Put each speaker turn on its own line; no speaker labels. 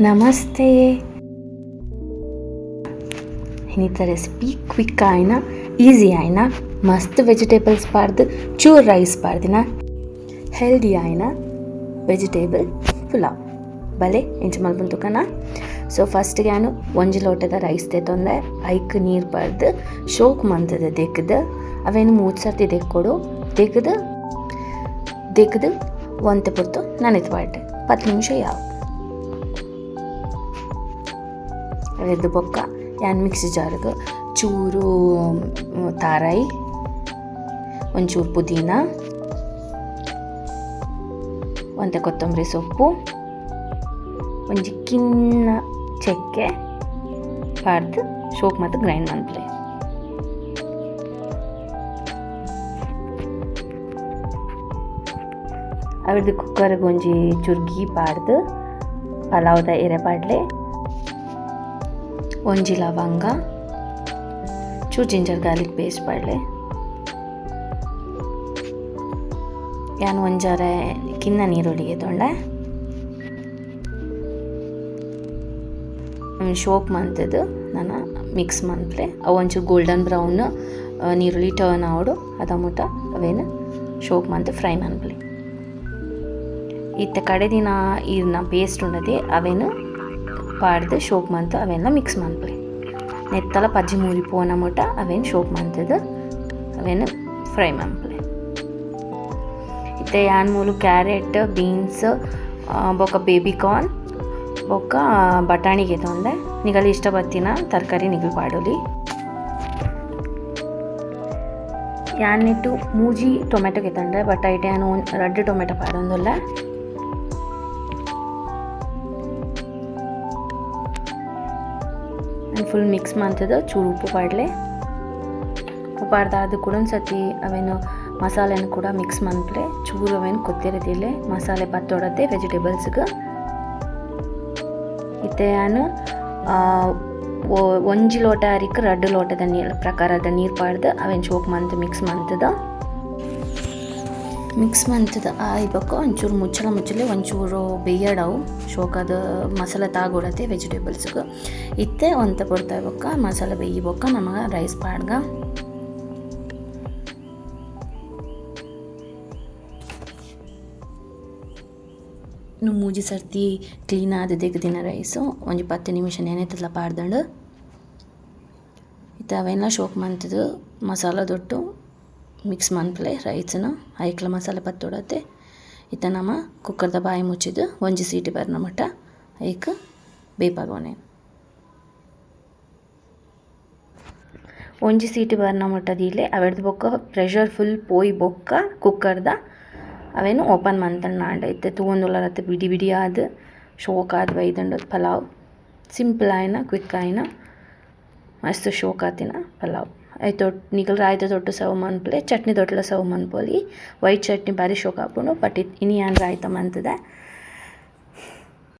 ನಮಸ್ತೆ. ಇನ್ನಿತರ recipe quick ಆಯ್ನ? ಈಸಿ ಆಯ್ನ? ಮಸ್ತ್ ವೆಜಿಟೇಬಲ್ಸ್ ಪಾಡ್ದು, ಚೂರ್ ರೈಸ್ ಪಾಡ್ದಿನ? ಹೆಲ್ದಿ ಆಯ್ನ? ವೆಜಿಟೇಬಲ್ ಪುಲಾವ್. ಬಲೆ, ಇಂಚ ಮಲ್ಪನ್ ತುಕನ? ಸೊ ಫಸ್ಟ್ಗೆ ನಾನು ಒಂಜಿ ಲೋಟದ ರೈಸ್ ತೆತ್ತೊಂದೆ ಐಕ್ ನೀರು ಪಡ್ದು, ಶೋಕ್ ಮಂತದ ದೆಕ್ಕದು ಅವೇನು ಮೂರು ಸರ್ತಿ ದೆಕ್ಕೊಡು ದೆಗ್ದು ದೆಗ್ದು ಒಂತೆ ಪೊತ್ತು ನನೆತ್ ಪಾಡ್ಡೆ ಪತ್ತು ನಿಮಿಷ ಯಾವ? ಅವೆದ್ದು ಬೊಕ್ಕ, ಯಾನ್ ಮಿಕ್ಸಿ ಜಾರ್ಗೆ, ಚೂರು ತಾರಾಯಿ, ಒಂಚೂರು ಪುದೀನ ಒಂತೆ ಕೊತ್ತಂಬರಿ ಸೊಪ್ಪು ಒಂಜಿ ಕಿನ್ನ ಚಕ್ಕೆ ಪಾಡ್ದು ಶೋಕ್ ಮತ್ತು ಗ್ರೈಂಡ್ ಮನ್ಪ್ಲೆ ಅವ್ರದ್ದು ಕುಕ್ಕರ್ಗೆ ಒಂಜಿ ಚುರ್ಗಿ ಪಾಡ್ದು, ಪಲಾವ್ದ ಎರೆ ಪಾಡ್ಲೆ ಒಂಜಿ ಲವಂಗ ಚೂ ಜಿಂಜರ್ ಗಾರ್ಲಿಕ್ ಪೇಸ್ಟ್ ಪಾಡ್ಲೆ ಯಾನ್ ಒಂಜಾರೆ ಕಿನ್ನ ನೀರುಳ್ಳಿಗೆ ತೊಂಡೆ. ಶೋಪ್ ಮಂತದ್ದು ನಾನು ಮಿಕ್ಸ್ ಮಂತ್ಲೆ. ಅವು ಒಂಚೂರು ಗೋಲ್ಡನ್ ಬ್ರೌನ್ ನೀರುಳ್ಳಿ ಟರ್ನ್ ಆವಡು, ಅದ ಮುಟ ಅವೇನು ಶೋಪ್ ಮಂತ್ ಫ್ರೈ ಮನ್ಪ್ಲೆ ಇತ್ತ ಕಡೆ ದಿನ ಇದನ್ನ ಪೇಸ್ಟ್ ಉಂಡದೆ ಅವೇನು ಪಾಡ್ದು ಶೋಕ್ ಮಂತ್ ಅವೆಲ್ಲ ಮಿಕ್ಸ್ ಮನ್ಪ್ಲೆ ನೆತ್ತಲ ಪಜ್ಜಿ ಮೂಲಿ ಪೋನ ಮುಟ ಅವೇನು ಶೋಕ್ ಮಂತದ್ದು ಅವೇನು ಫ್ರೈ ಮನ್ಪ್ಲೆ ಇತ್ತೆ ಯಾನ್ ಮೂಲು ಕ್ಯಾರೆಟ್, ಬೀನ್ಸ್ ಬೊಕ್ಕ ಬೇಬಿ ಕಾರ್ನ್ ಬೊಕ್ಕ ಬಟಾಣಿಗೆ ತೊಂದೆ ನಿಗಲಿ ಇಷ್ಟ ಬತ್ತಿನ ತರಕಾರಿ ನಿಗಲು ಪಾಡೋಲಿ. ಯಾನ್ನಿಟ್ಟು ಮೂಜಿ ಟೊಮೆಟೊ ತಂದೆ ಬಟ್ ಐಟೆ ಯಾನು ರೆಡ್ ಟೊಮೆಟೊ ಪಾಡೊಂದುಲ್ಲ. ಫುಲ್ ಮಿಕ್ಸ್ ಮಾಡ್ತದ ಚೂರು ಉಪ್ಪು ಪಾಡ್ಲೆ ಉಪ್ಪು ಅದು ಕೂಡ ಸತಿ ಅವೇನು ಮಸಾಲೆನ ಕೂಡ ಮಿಕ್ಸ್ ಮಾಡ್ಲೆ ಚೂರು ಅವೇನು ಕೊತ್ತಿರೋದಿಲ್ಲ. ಮಸಾಲೆ ಬತ್ತೊಡತ್ತೆ ವೆಜಿಟೇಬಲ್ಸ್ಗೆ ಇತ್ತೆ ನಾನು ಒಂಜಿ ಲೋಟ ಅರಿಕ್ ರಡ್ಡು ಲೋಟದ ನೀರು ಪ್ರಕಾರದ ನೀರು ಪಾಡ್ದು ಅವೇನು ಚೋಕ್ ಮಂತ್ ಮಿಕ್ಸ್ ಮಂತದ ಮಿಕ್ಸ್ ಮಂತದ ಆಯ್ಬೇಕು ಒಂಚೂರು ಮುಚ್ಚಳ ಮುಚ್ಚಲೆ ಒಂಚೂರು ಬೇಯಡವು ಶೋಕದ ಮಸಾಲೆ ತಾಗೊಡತ್ತೆ ವೆಜಿಟೇಬಲ್ಸ್ಗೆ ಇತ್ತೆ, ಒಂತ ಕೊಡ್ತಾ ಇರ್ಬೇಕ ಮಸಾಲೆ ಬೇಯ್ಬೇಕ, ನಮಗೆ ರೈಸ್ ಪಾಡ್ಗ. ಮೂಜಿ ಸರ್ತಿ ಕ್ಲೀನ್ ಆದ ದಿನ ರೈಸು ಒಂಜಿ ಪತ್ತು ನಿಮಿಷ ನೆನೆತಲ್ಲ ಪಾಡ್ದಂಡು. ಇತ್ತ ಅವೆಲ್ಲ ಶೋಕ್ ಮಾಡ್ತಿದ್ದು ಮಸಾಲ ದೊಟ್ಟು ಮಿಕ್ಸ್ ಮನ್ಪ್ಲೆ ರೈಸನ್ನು ಐಕ್ಲ ಮಸಾಲೆ ಪತ್ತೊಡತ್ತೆ ಇತ್ತ ನಮ್ಮ ಕುಕ್ಕರ್ದ ಬಾಯಿ ಮುಚ್ಚಿದ್ದು ಒಂಜಿ ಸೀಟಿ ಬರ್ನ ಮಟ್ಟ ಐಕ್ ಬೇಪಾಗೋನೆ ಒಂಜಿ ಸೀಟಿ ಬರ್ನ ಮಟ್ಟದಿಲೆ ಅವೆಡ್ದು ಬೊಕ್ಕ ಪ್ರೆಷರ್ ಫುಲ್ ಪೋಯಿ ಬೊಕ್ಕ ಕುಕ್ಕರ್ದ ಅವೇನು ಓಪನ್ ಮಾಡ್ತಾನೆ ನಾಂಡ ಇತ್ತೆ ತೂವೊಂದುಲ್ಲರತ್ತೆ ಬಿಡಿ ಬಿಡಿ ಆದ್, ಶೋಕ್ ಆದ ಪಲಾವ್. ಸಿಂಪಲ್ ಆಯ್ನ ಕ್ವಿಕ್ ಆಯ್ನ, ಮಸ್ತ್ ಶೋಕ್ ಆತಿನ ಪಲಾವ್. ಆಯ್ತು ತೊಟ್ ನಿಗಲ್ ರಾಯ್ತ ತೊಟ್ಟು ಸರ್ವ್ ಮನ್ಪಲೆ ಚಟ್ನಿ ತೊಟ್ಲ ಸರ್ವ್ ಮನ್ಪೊಲಿ ವೈಟ್ ಚಟ್ನಿ ಬಾರಿ ಶೋಕ್ ಆಪುಂಡು ಬಟ್ ಇನಿ ಯಾನ್ ರಾಯ್ತ ಮಂತದೆ